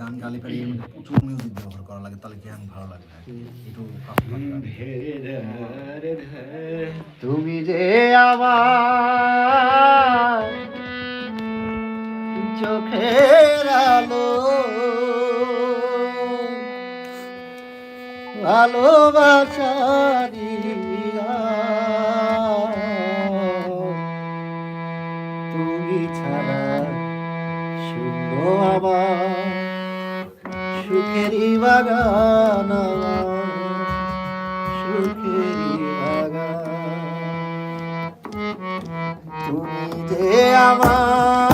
গান গালি পারি প্রচুর মিউজিক ব্যবহার করা লাগে, তাহলে কি ভালো লাগে একটু তুমি যে আমার চোখের আলো ভালোবাসারি তুমি ছাড়া বাগান আমার বাগান। তুমি যে আমার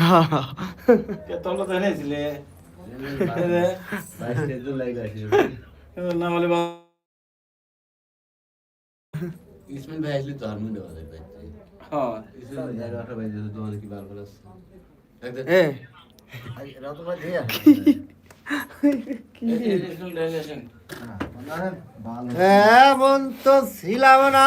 না কে তোমরা তো এনেছিলে। না হলে বা- ইসমাইল ভাই আসলে তো আর হয় ভাই হ্যাঁ। ইসমাইল ভাই এগারোটা বাজে তো কি বার করে আসছে। এ। ভাই দিয়ে এমন তো ছিলাম না।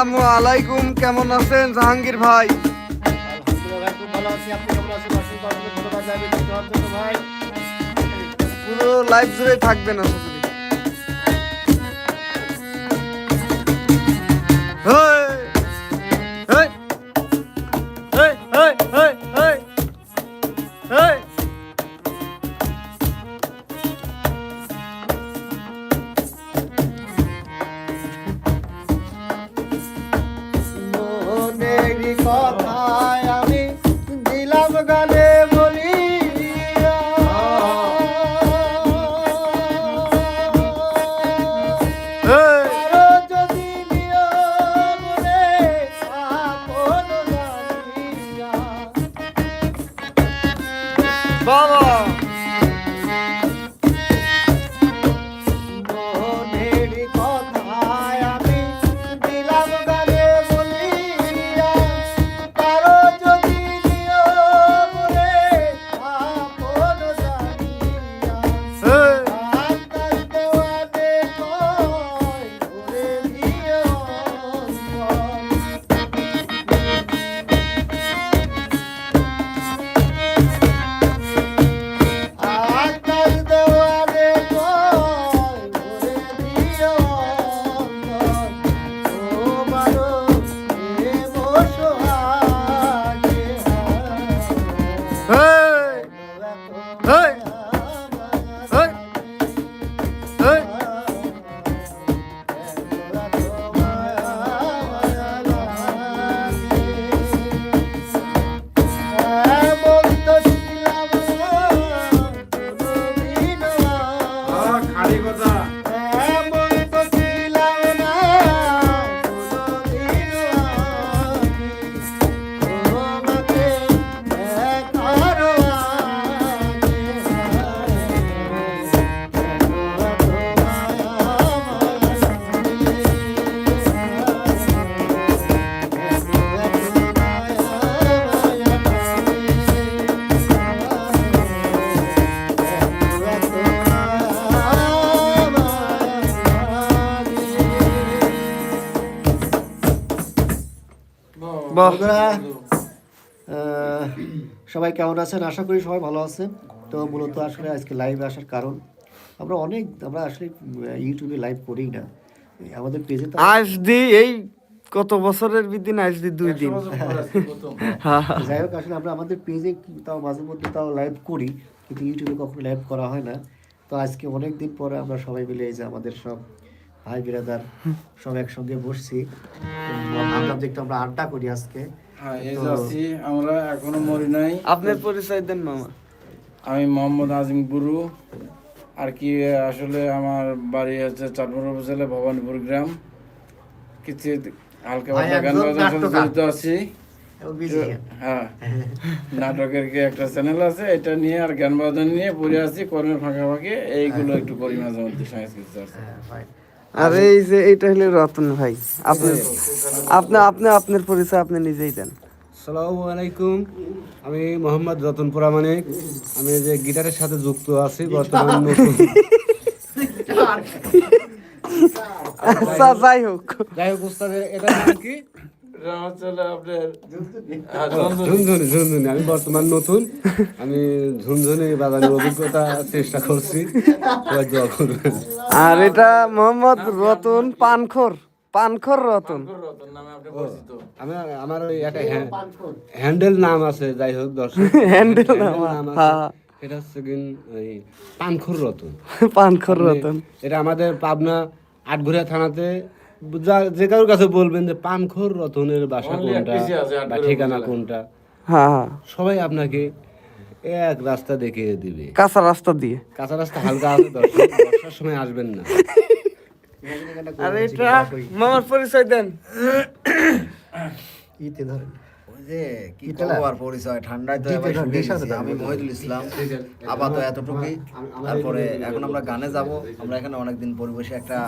আসসালামু আলাইকুম কেমন আছেন জাহাঙ্গীর ভাই? পুরো লাইফ জুড়ে থাকবেন আসলে। বন্ধুরা সবাই কেমন আছেন? আশা করি সবাই ভালো আছে তো মূলত আসলে আজকে লাইভে আসার কারণ আমরা অনেক আমরা আসলে ইউটিউবে লাইভ করি না। আমাদের পেজে তো আজ দি এই কত বছরের বিদিন? আজ দি দুই দিন। যাই হোক আসলে আমরা আমাদের পেজে তাও মাঝে মধ্যে তাও লাইভ করি কিন্তু ইউটিউবে কখনো লাইভ করা হয় না। তো আজকে অনেক দিন পরে আমরা সবাই মিলে এই যে আমাদের সব ভাই বিরাদার সব একসঙ্গে বসছি। তো ভাবলাম যে একটু আমরা আড্ডা করি আজকে হ্যাঁ এই যে আছি আমরা এখনও মরি নাই। আপনার পরিচয় দেন মামা। আমি মোহাম্মদ আজিম গুরু। আর কি আসলে আমার বাড়ি হচ্ছে চাঁদপুর উপজেলা ভবানীপুর গ্রাম। কিছু হালকা পাতলা গান একজন বাজনার সাথে জড়িত আছি। হ্যাঁ। নাটকের কি একটা চ্যানেল আছে এটা নিয়ে আর গান বাজনা নিয়ে পড়ে আছি কর্মের ফাঁকা ফাঁকে এইগুলো একটু করি মাঝে মধ্যে সংস্কৃতি চর্চা। হ্যাঁ, ভাই। আর এই যে এটা হলো রতন ভাই। আপনি আপনি আপনি আপনার পরিচয় আপনি নিজেই দেন। আসসালামু আলাইকুম। আমি মোহাম্মদ রতন প্রামাণিক। আমি যে গিটারের সাথে যুক্ত আছি বর্তমান আচ্ছা যাই হোক। যাই হোক উস্তাদ এটা কি? হ্যাঁ, ঝুনঝুনি। আমি বর্তমান নতুন। আমি ঝুনঝুনি বাজানোর অভিজ্ঞতা চেষ্টা করছি। আর এটা মোহাম্মদ রতন পানখর। পানখর রতন। রতন নামে আপনি পরিচিত। আমি আমার ওই একটা হ্যান্ডেল নাম আছে যাই হোক দর্শক। হ্যান্ডেল নাম, হ্যাঁ। এটা হচ্ছে ওই পানখুর রতন। পানখর রতন। এটা আমাদের পাবনা আটঘরিয়া থানাতে যা- যে কারোর কাছে বলবেন যে পামখোর রতনের বাসা কোনটা বা ঠিকানা কোনটা? হ্যাঁ হ্যাঁ। সবাই আপনাকে এক রাস্তা দেখিয়ে দিবে। কাঁচা রাস্তা দিয়ে। কাঁচা রাস্তা হালকা আছে দর্শক বর্ষার সময় আসবেন না। আর এটা মামার পরিচয় দেন। ইতে ধরেন। যে কি আর পরিচয়? ঠান্ডায় তো আমি মহিদুল ইসলাম আপাতত এতটুকুই। তারপরে এখন আমরা গানে যাব। আমরা এখানে অনেকদিন পরিবেশে একটা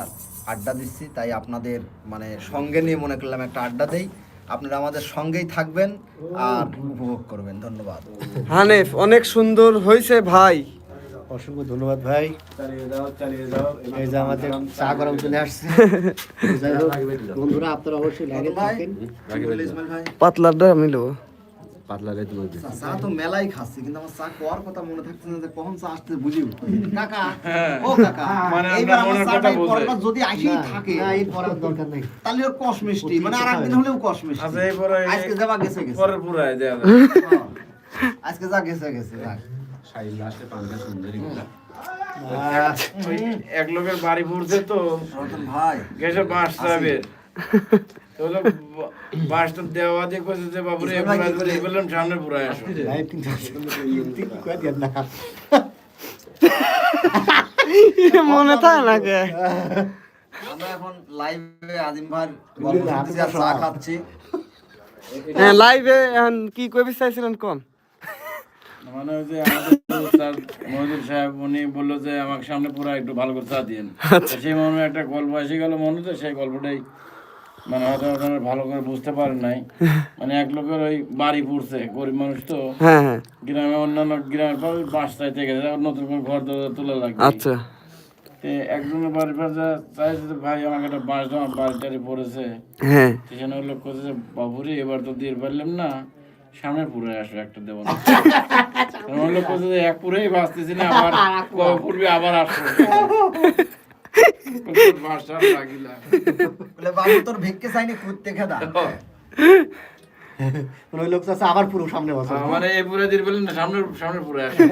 আড্ডা দিচ্ছি তাই আপনাদের মানে সঙ্গে নিয়ে মনে করলাম একটা আড্ডা দেই। আপনারা আমাদের সঙ্গেই থাকবেন আর উপভোগ করবেন। ধন্যবাদ। হানেফ অনেক সুন্দর হয়েছে ভাই। অসংখ্য ধন্যবাদ ভাই। চালিয়ে যাও চালিয়ে যাও এই যে আমাদের চা গরম চলে আসছে। বন্ধুরা আপনারা অবশ্যই লাগে থাকেন। পাতলাটা আমি নেব। পাতলা রে তোমার চা তো মেলাই খাচ্ছি কিন্তু আমার চা কথা মনে থাকছে না যে কখন চা আসতে বুঝি কাকা ও কাকা মানে আমরা এইবার মনের কথা এই যদি আসেই থাকে না, এই পড়ার দরকার নেই। তাহলে ওর মিষ্টি মানে আর একদিন হলেও কষ মিষ্টি। আচ্ছা আজকে যাবা গেছে গেছে। পরের পুরায় দেয়া হ্যাঁ। আজকে যা গেছে গেছে পান্তা সুন্দরী এক লোকের বাড়ি পড়ছে তো। ভাই। গেছে বাঁশ সাহেবের। তো হলো বা- বাঁশটা দেওয়া দিয়ে কইছে যে বাবুরে ইসমাইল ভাই কি পুরাই করে? বললাম সামনে পুরাই আসো। লাইভ কিন্তু ঠিক করে দেন না। মনে থাকে না কে? আমরা এখন লাইভে আজিম ভাই চা খাচ্ছি। হ্যাঁ লাইভে এখন কি কবি চাইছিলেন কোন? মানে ওই যে আমাদের স্যার সাহেব উনি বলল যে আমাকে সামনে পুরো একটু ভালো করে চা দিয়েন। সেই মর্মে একটা গল্প এসে গেল মনে তো সেই গল্পটাই মানে হয়তো আপনারা ভালো করে বুঝতে পারেন নাই। মানে এক লোকের ওই বাড়ি পড়ছে গরিব মানুষ তো। হ্যাঁ হ্যাঁ। গ্রামে অন্যান্য গ্রামের পর চাইতে গেছে নতুন করে ঘর দরজা তোলা লাগবে আচ্ছা। একজনের বাড়ির পর যা চাইছে যে ভাই আমাকে একটা বাঁশ আমার পড়েছে। হ্যাঁ। সেখানে লোক করছে যে বাবুরে এবার তো দিয়ে পারলাম না। সামনে পুরে আসো একটা দেবো না লোক এক পুরেই বাঁচতেছি না আবার কবে পূর্বে আবার আসো বাঁশটা আর লাগিলা বলে বাবু তোর ভিক্ষে চাইনি কুত্তে খেদা। ওই লোক চাচ্ছে আবার পুরো সামনে বসে আমার এই পুরে দিয়ে বললেন না সামনে সামনে পুরে আসো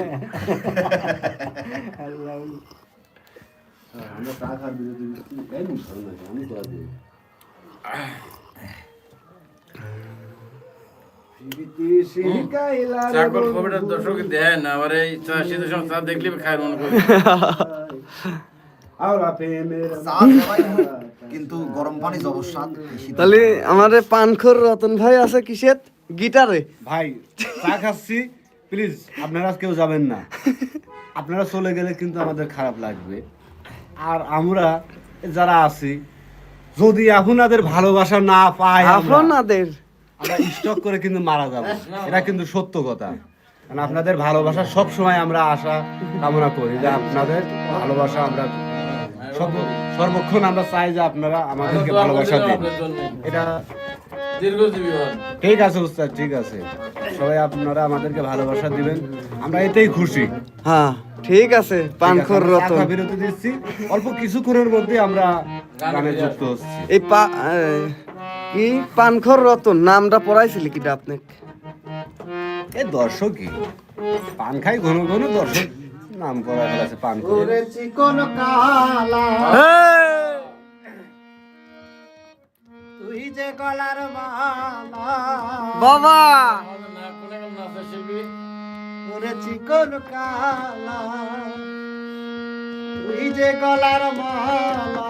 আমরা চা এই আমি। চাকর খবরটা দর্শক দেয় না আবার এই শীতের সময় চা দেখলে খায় মনে করি। আওরা প্রেমের চা দেওয়াই হোক, কিন্তু গরম পানি জবসাদ তাহলে আমাদের পানখর রতন ভাই আছে কিসের? গিটারে। ভাই চা খাচ্ছি প্লিজ আপনারা কেউ যাবেন না। আপনারা চলে গেলে কিন্তু আমাদের খারাপ লাগবে। আর আমরা যারা আছি যদি আপনাদের ভালোবাসা না পাই আপনাদের? আমরা স্টক করে কিন্তু মারা যাব। এটা কিন্তু সত্য কথা। আপনাদের ভালোবাসা সব সময় আমরা আশা কামনা করি যে আপনাদের ভালোবাসা আমরা সর্বক্ষণ আমরা চাই যে আপনারা আমাদেরকে ভালোবাসা দিন। এটা ঠিক আছে উস্তাদ ঠিক আছে। সবাই আপনারা আমাদেরকে ভালোবাসা দিবেন। আমরা এতেই খুশি। হ্যাঁ ঠিক আছে পানখর রত বিরতি দিচ্ছি। অল্প কিছুক্ষণের মধ্যে আমরা গানে যুক্ত হচ্ছি। এই পা কি পানখর রতন নামটা পড়াইছিলি কিটা আপনাকে? এ দর্শকই পান খাই ঘন ঘন দর্শক নাম করা গেছে পান করেছি কোন কালা। তুই যে কলার মালা। বাবা! করেছি কোন কালা। তুই যে গলার মালা।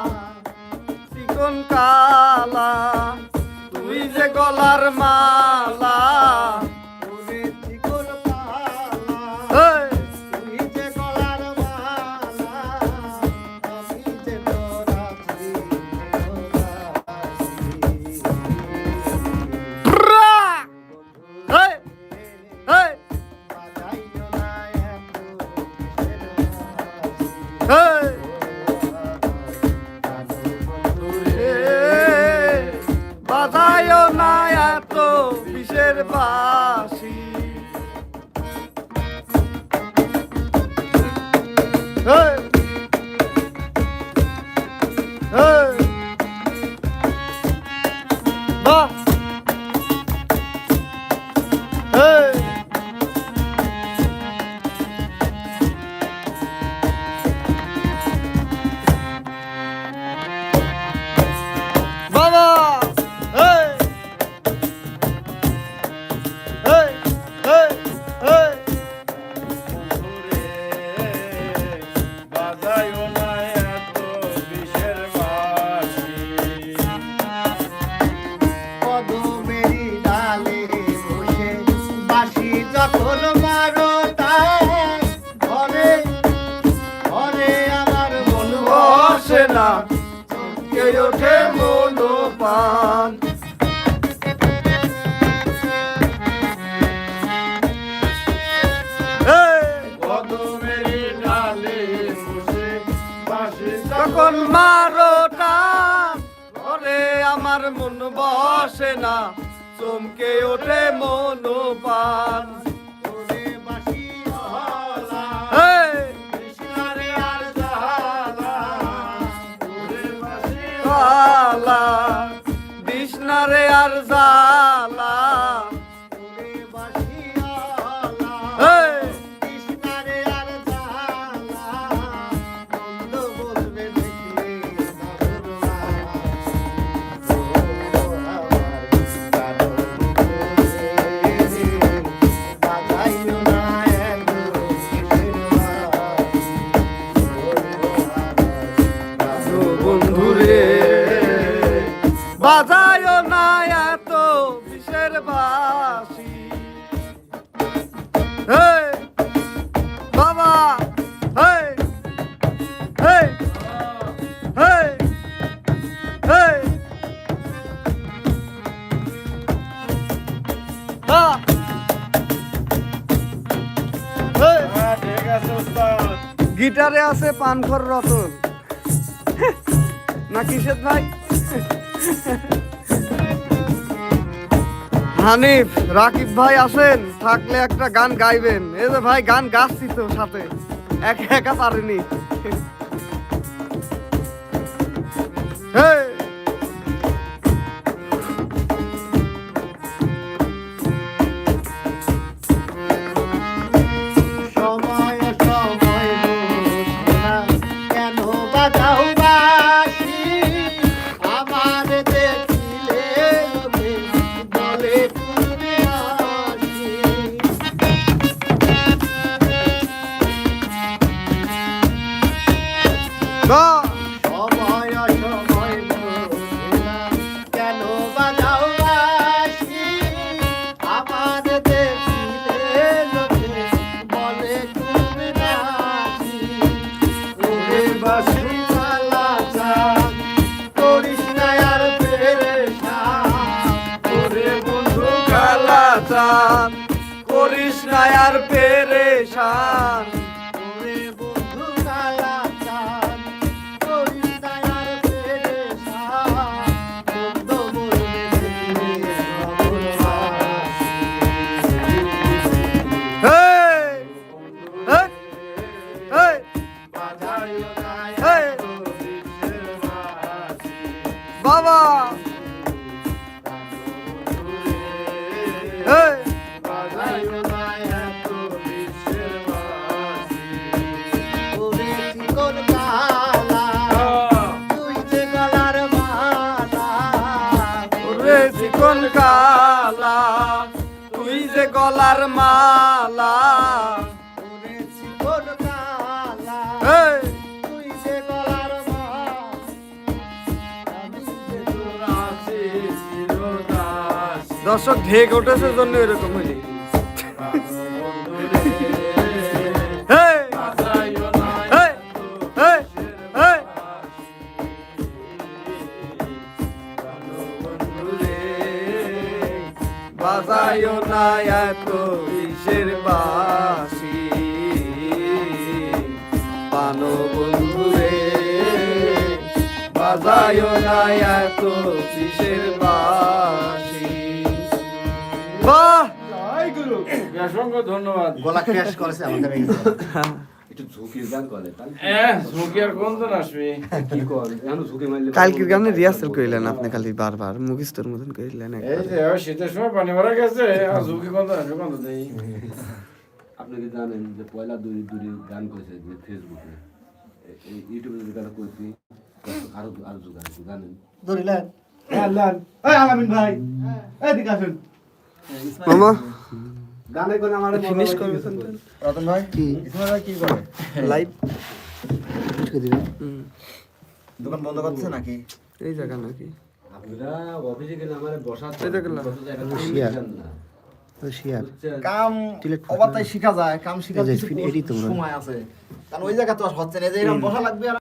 এখন কালা তুই যে গলার মালা Bye. বসে না চমকে ওঠে মনোপান গিটারে আছে পানখর রতন। না কিসের ভাই? হানিফ, রাকিব ভাই আসেন, থাকলে একটা গান গাইবেন। এই যে ভাই, গান গাছছি তো সাথে। একা একা পারেনি। দর্শক ঢেক উঠেছে জন্য এরকম! হেই! বাজায়ও না এত বিষের বাসি পানো বন্ধু রে বাজায়ও না এত অসংখ্য ধন্যবাদ। গলা ক্র্যাশ করেছে আমাদের এই একটু ঝুঁকির গান করে তাই ঝুঁকি আর কোন দিন আসবে? কি কর এখন ঝুঁকি মারলে কালকের গানে রিহার্সাল করিলেন আপনি খালি বারবার মুখস্থর মতন করিলেন এই যে শীতের সময় পানি ভরা গেছে আর ঝুঁকি কোন দিন আসবে কোন দিন আপনি কি জানেন যে পয়লা দুরি দুরি গান করেছে যে ফেসবুকে ইউটিউবে যে গান করছি আরও আরও গান জানেন? ধরিলেন আল্লাহ এই আলামিন ভাই এদিকে আসুন। মামা? গানে কোন আমার ফিনিশ করবে রতন ভাই কি? ইসমাইল ভাই কি করে? লাইভ দিবে। দোকান বন্ধ করছে নাকি? এই জায়গা নাকি? আপনারা অফিসে গেলে আমার বসা এই দেখলাম। হুঁশিয়ার। কাম অবাতায় শিখা যায়। কাম শিখা। সময় আছে। কারণ ওই জায়গা তো আর হচ্ছে না। এই যে এরকম বসা লাগবে আর